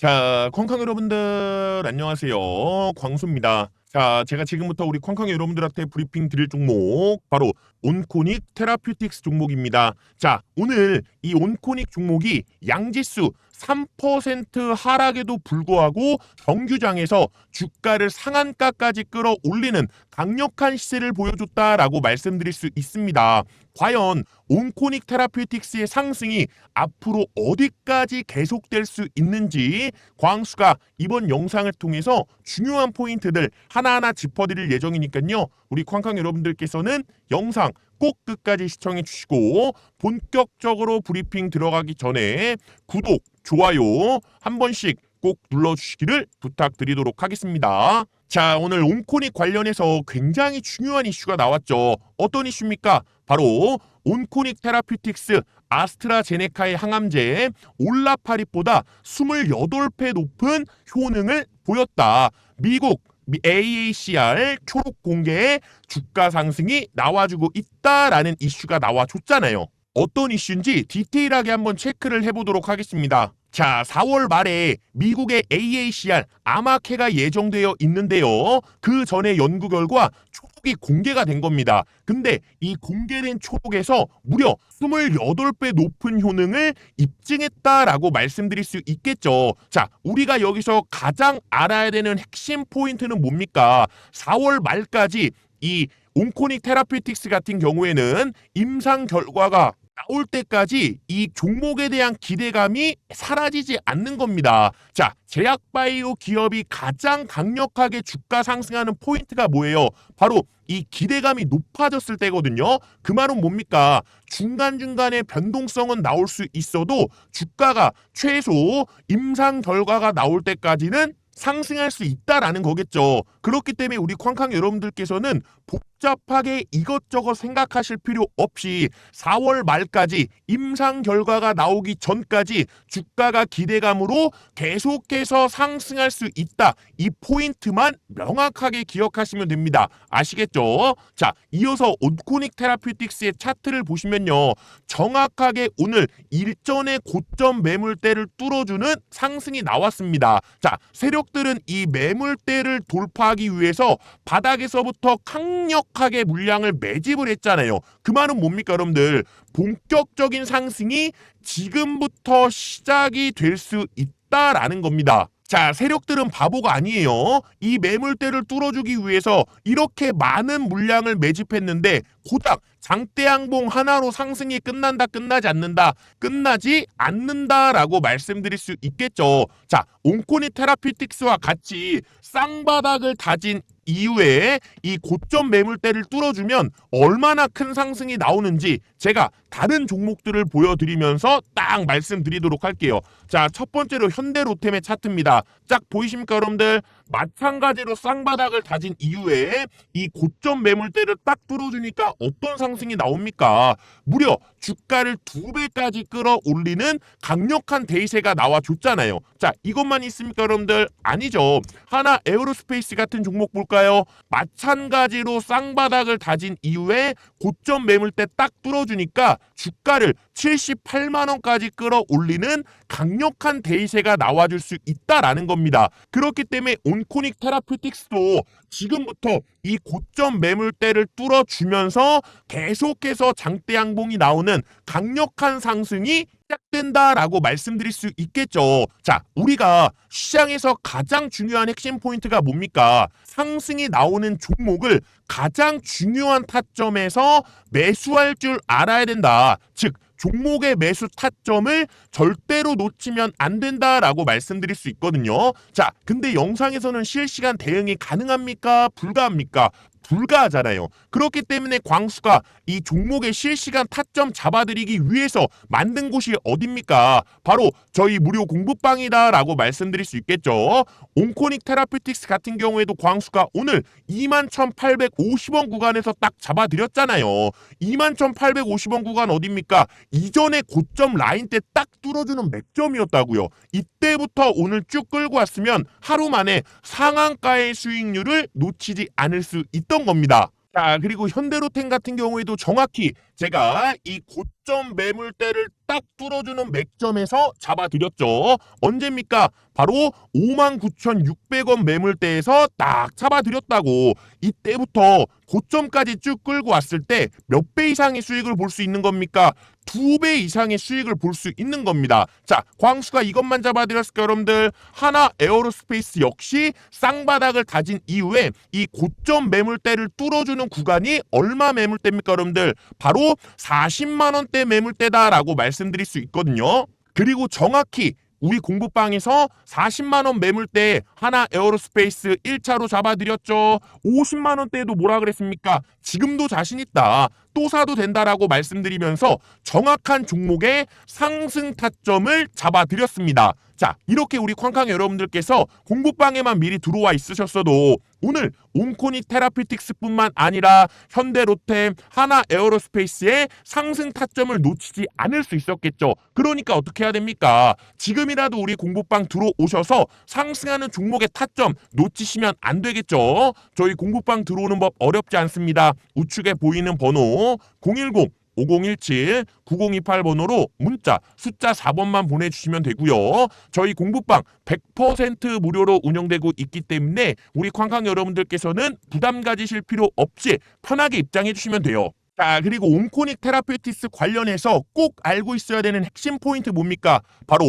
자, 콩캉 여러분들 안녕하세요. 광수입니다. 자, 제가 지금부터 우리 콩캉 여러분들한테 브리핑 드릴 종목 바로 온코닉 테라퓨틱스 종목입니다. 자, 오늘 이 온코닉 종목이 양지수 3% 하락에도 불구하고 정규장에서 주가를 상한가까지 끌어올리는 강력한 시세를 보여줬다라고 말씀드릴 수 있습니다. 과연 온코닉 테라퓨틱스의 상승이 앞으로 어디까지 계속될 수 있는지 광수가 이번 영상을 통해서 중요한 포인트들 하나하나 짚어드릴 예정이니까요. 우리 쾅쾅 여러분들께서는 영상 꼭 끝까지 시청해 주시고 본격적으로 브리핑 들어가기 전에 구독, 좋아요 한 번씩 꼭 눌러주시기를 부탁드리도록 하겠습니다. 자, 오늘 온코닉 관련해서 굉장히 중요한 이슈가 나왔죠. 어떤 이슈입니까? 바로 온코닉 테라퓨틱스 아스트라제네카의 항암제 올라파립보다 28배 높은 효능을 보였다. 미국 AACR 초록 공개에 주가 상승이 나와주고 있다라는 이슈가 나와줬잖아요. 어떤 이슈인지 디테일하게 한번 체크를 해보도록 하겠습니다. 자, 4월 말에 미국의 AACR 아마케가 예정되어 있는데요. 그 전에 연구 결과 초록이 공개가 된 겁니다. 근데 이 공개된 초록에서 무려 28배 높은 효능을 입증했다라고 말씀드릴 수 있겠죠. 자, 우리가 여기서 가장 알아야 되는 핵심 포인트는 뭡니까? 4월 말까지 이 온코닉 테라피틱스 같은 경우에는 임상 결과가 나올 때까지 이 종목에 대한 기대감이 사라지지 않는 겁니다. 자, 제약바이오 기업이 가장 강력하게 주가 상승하는 포인트가 뭐예요? 바로 이 기대감이 높아졌을 때거든요. 그 말은 뭡니까? 중간중간에 변동성은 나올 수 있어도 주가가 최소 임상 결과가 나올 때까지는 상승할 수 있다라는 거겠죠. 그렇기 때문에 우리 쾅쾅 여러분들께서는 복잡하게 이것저것 생각하실 필요 없이 4월 말까지 임상 결과가 나오기 전까지 주가가 기대감으로 계속해서 상승할 수 있다. 이 포인트만 명확하게 기억하시면 됩니다. 아시겠죠? 자, 이어서 온코닉 테라피틱스의 차트를 보시면요. 정확하게 오늘 일전의 고점 매물대를 뚫어주는 상승이 나왔습니다. 자, 세력들은 이 매물대를 돌파하기 위해서 바닥에서부터 강력 하게 물량을 매집을 했잖아요. 그 말은 뭡니까, 여러분들? 본격적인 상승이 지금부터 시작이 될 수 있다라는 겁니다. 자, 세력들은 바보가 아니에요. 이 매물대를 뚫어주기 위해서 이렇게 많은 물량을 매집했는데 고작 장대양봉 하나로 상승이 끝난다, 끝나지 않는다, 끝나지 않는다라고 말씀드릴 수 있겠죠. 자, 온코니 테라피틱스와 같이 쌍바닥을 다진 이후에 이 고점 매물대를 뚫어주면 얼마나 큰 상승이 나오는지 제가 다른 종목들을 보여드리면서 딱 말씀드리도록 할게요. 자, 첫 번째로 현대로템의 차트입니다. 짝 보이십니까, 여러분들? 마찬가지로 쌍바닥을 다진 이후에 이 고점 매물대를 딱 뚫어주니까 어떤 상승 이 나옵니까? 무려 주가를 두 배까지 끌어올리는 강력한 데이세가 나와줬잖아요. 자, 이것만 있습니까, 여러분들? 아니죠. 하나 에어로스페이스 같은 종목 볼까요? 마찬가지로 쌍바닥을 다진 이후에 고점 매물대 딱 뚫어주니까 주가를 78만 원까지 끌어올리는 강력한 데이세가 나와줄 수 있다라는 겁니다. 그렇기 때문에 온코닉 테라퓨틱스도 지금부터 이 고점 매물대를 뚫어주면서 계속해서 장대 양봉이 나오는 강력한 상승이 시작된다라고 말씀드릴 수 있겠죠. 자, 우리가 시장에서 가장 중요한 핵심 포인트가 뭡니까? 상승이 나오는 종목을 가장 중요한 타점에서 매수할 줄 알아야 된다. 즉, 종목의 매수 타점을 절대로 놓치면 안 된다라고 말씀드릴 수 있거든요. 자, 근데 영상에서는 실시간 대응이 가능합니까? 불가합니까? 불가하잖아요. 그렇기 때문에 광수가 이 종목의 실시간 타점 잡아드리기 위해서 만든 곳이 어딥니까? 바로 저희 무료 공부방이다라고 말씀드릴 수 있겠죠. 온코닉 테라피틱스 같은 경우에도 광수가 오늘 21,850원 구간에서 딱 잡아드렸잖아요. 21,850원 구간 어딥니까? 이전에 고점 라인 때 딱 뚫어주는 맥점이었다고요. 이때부터 오늘 쭉 끌고 왔으면 하루 만에 상한가의 수익률을 놓치지 않을 수 있던 겁니다. 자, 그리고 현대로템 같은 경우에도 정확히 제가 이 고점 매물대를 딱 뚫어주는 맥점에서 잡아드렸죠. 언제입니까? 바로 59,600원 매물대에서 딱 잡아드렸다고. 이때부터 고점까지 쭉 끌고 왔을 때 몇 배 이상의 수익을 볼 수 있는 겁니까? 두 배 이상의 수익을 볼 수 있는 겁니다. 자, 광수가 이것만 잡아드렸을까 여러분들? 하나 에어로스페이스 역시 쌍바닥을 다진 이후에 이 고점 매물대를 뚫어주는 구간이 얼마 매물대입니까 여러분들? 바로 40만 원대 매물대다라고 말씀드릴 수 있거든요. 그리고 정확히 우리 공부방에서 40만 원 매물대 하나 에어로스페이스 1차로 잡아드렸죠. 50만 원대에도 뭐라 그랬습니까? 지금도 자신 있다. 또 사도 된다라고 말씀드리면서 정확한 종목의 상승 타점을 잡아드렸습니다. 자, 이렇게 우리 쾅쾅 여러분들께서 공부방에만 미리 들어와 있으셨어도 오늘 온코니 테라피틱스뿐만 아니라 현대로템, 하나 에어로스페이스의 상승 타점을 놓치지 않을 수 있었겠죠. 그러니까 어떻게 해야 됩니까? 지금이라도 우리 공부방 들어오셔서 상승하는 종목의 타점 놓치시면 안 되겠죠. 저희 공부방 들어오는 법 어렵지 않습니다. 우측에 보이는 번호 010 5017 9028 번호로 문자 숫자 4번만 보내주시면 되고요. 저희 공부방 100% 무료로 운영되고 있기 때문에 우리 쾅쾅 여러분들께서는 부담 가지실 필요 없이 편하게 입장해 주시면 돼요. 자 그리고 온코닉 테라피티스 관련해서 꼭 알고 있어야 되는 핵심 포인트 뭡니까? 바로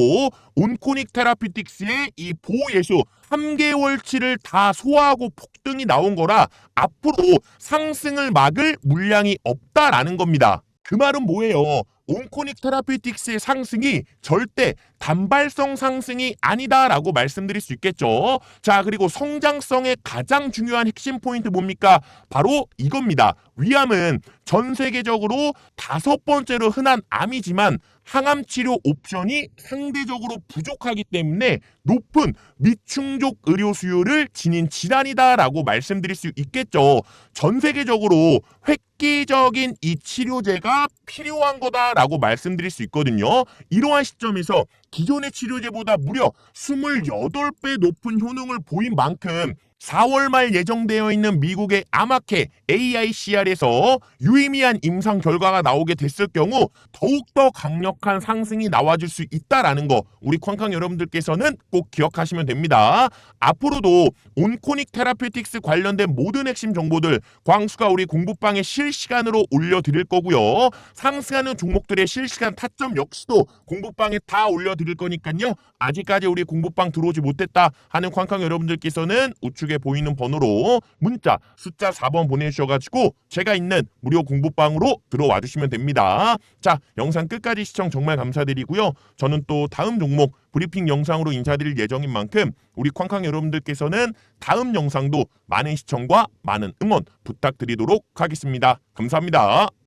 온코닉 테라피틱스의 이 보호예수 3개월치를 다 소화하고 폭등이 나온 거라 앞으로 상승을 막을 물량이 없다라는 겁니다. 그 말은 뭐예요? 온코닉 테라피틱스의 상승이 절대 단발성 상승이 아니다라고 말씀드릴 수 있겠죠. 자, 그리고 성장성의 가장 중요한 핵심 포인트 뭡니까? 바로 이겁니다. 위암은 전 세계적으로 다섯 번째로 흔한 암이지만 항암 치료 옵션이 상대적으로 부족하기 때문에 높은 미충족 의료 수요를 지닌 질환이다라고 말씀드릴 수 있겠죠. 전 세계적으로 획기적인 이 치료제가 필요한 거다라고 말씀드릴 수 있거든요. 이러한 시점에서 기존의 치료제보다 무려 28배 높은 효능을 보인 만큼 4월 말 예정되어 있는 미국의 아마케 AICR에서 유의미한 임상 결과가 나오게 됐을 경우 더욱더 강력한 상승이 나와줄 수 있다라는 거 우리 쾅쾅 여러분들께서는 꼭 기억하시면 됩니다. 앞으로도 온코닉 테라피틱스 관련된 모든 핵심 정보들 광수가 우리 공부방에 실시간으로 올려드릴 거고요. 상승하는 종목들의 실시간 타점 역시도 공부방에 다 올려 드릴 거니까요. 아직까지 우리 공부방 들어오지 못했다 하는 쾅쾅 여러분들께서는 우측에 보이는 번호로 문자 숫자 4번 보내주셔가지고 제가 있는 무료 공부방으로 들어와 주시면 됩니다. 자 영상 끝까지 시청 정말 감사드리고요. 저는 또 다음 종목 브리핑 영상으로 인사드릴 예정인 만큼 우리 쾅쾅 여러분들께서는 다음 영상도 많은 시청과 많은 응원 부탁드리도록 하겠습니다. 감사합니다.